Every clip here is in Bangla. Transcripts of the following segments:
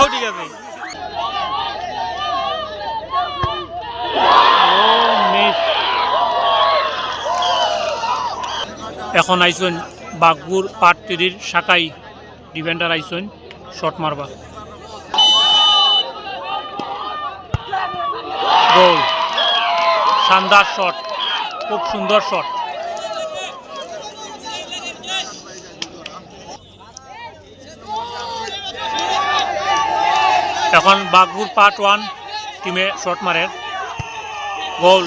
ও ঠিক আছে। এখন আইসন বাগপুর পাটতিরির শাখাই ডিফেন্ডার আইসন শট মারবা। গোল। শানদার শট খুব সুন্দর শট। এখন বাগপুর পার্ট ওয়ান টিমে শট মারে। গোল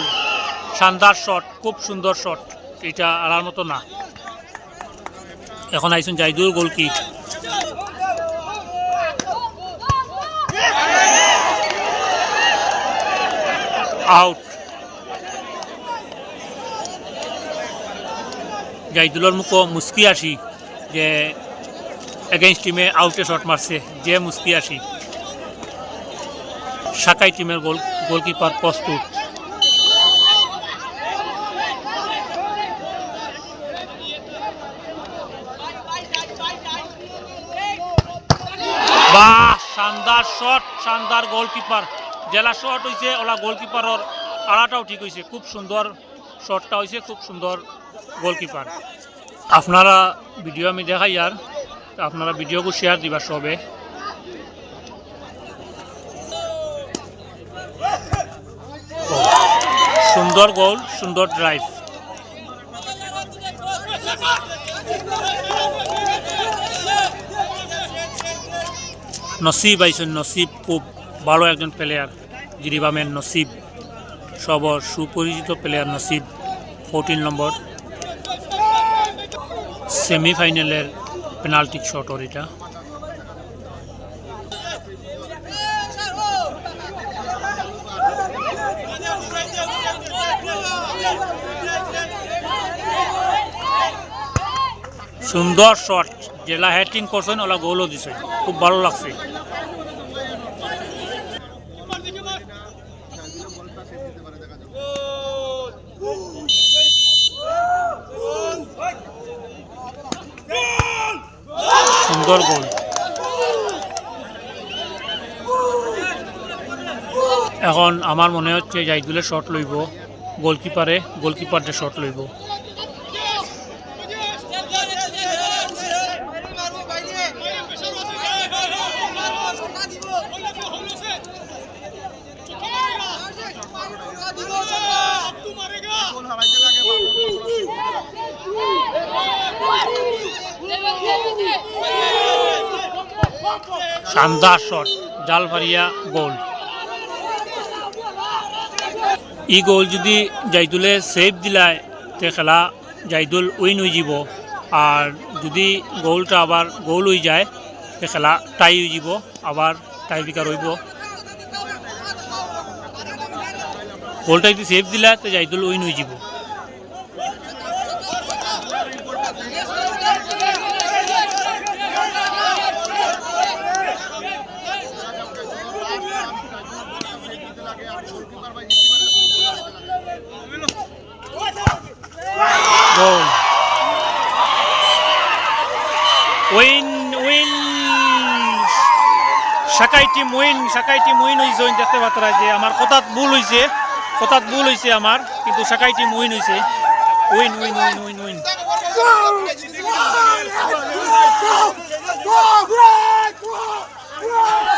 শানদার শট খুব সুন্দর শট এটা আলার মতো না। এখন আইসুন জাইদুর গোল কি আউট জাইদুলের মুখ মুস্কি আসি যে এগেইনস্ট টিমে আউটে শট মারছে, যে মুস্কি আসি সাকাই টিমের গোল গোলকিপার প্রস্তুত। বাহ শানদার শট, শানদার গোলকিপার। জেলা শট হয়েছে ওলা গোলকিপারর আড়াটাও ঠিক হয়েছে খুব সুন্দর শটটা হয়েছে খুব সুন্দর গোলকিপার। আপনারা ভিডিও আমি দেখাই আর, আপনারা ভিডিওকে শেয়ার দিবা সবে। সুন্দর গোল, সুন্দর ড্রাইভ নসিব আইসেন, নসিব খুব ভালো একজন প্লেয়ার জিরিবামের নসিব, সবর সুপরিচিত প্লেয়ার নসিব ফোরটিন নম্বর। সেমিফাইনালের পেনাল্টি শটর এটা। সুন্দর শট জেলা হ্যাটিং করছেন, ওলা গোলও দিছে। খুব ভালো লাগছে। সুন্দর গোল এখন আমার মনে হচ্ছে জাইদুলে শট লইব। গোলকিপারে গোলকিপারটা শট লইব। শানদার শট জালভারিয়া গোল। ই গোল যদি জাইদুলে সেভ দিলায়, তে খেলা জাইদুল উইন হয়ে যাব। আর যদি গোলটা আবার গোল হয়ে যায়, তে খেলা টাই হয়ে যাব। আবার টাই বিকার হইব। গোলটা যদি সেভ দিলা তো জাইদুল উইন হয়ে যাব। উইন উইন সাকাই টিম উইন সাকাই টিম উইন হয়েছে দেখতে পাত্রা যে আমার কথাত ভুল হয়েছে কথাত ভুল হয়েছে আমার, কিন্তু সাকাই টিম উইন হয়েছে win win win win win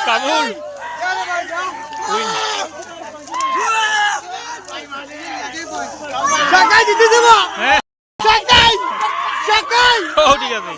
Kabul win শাকাই দিতে দেবো হ্যাঁ। ও ঠিক আছে।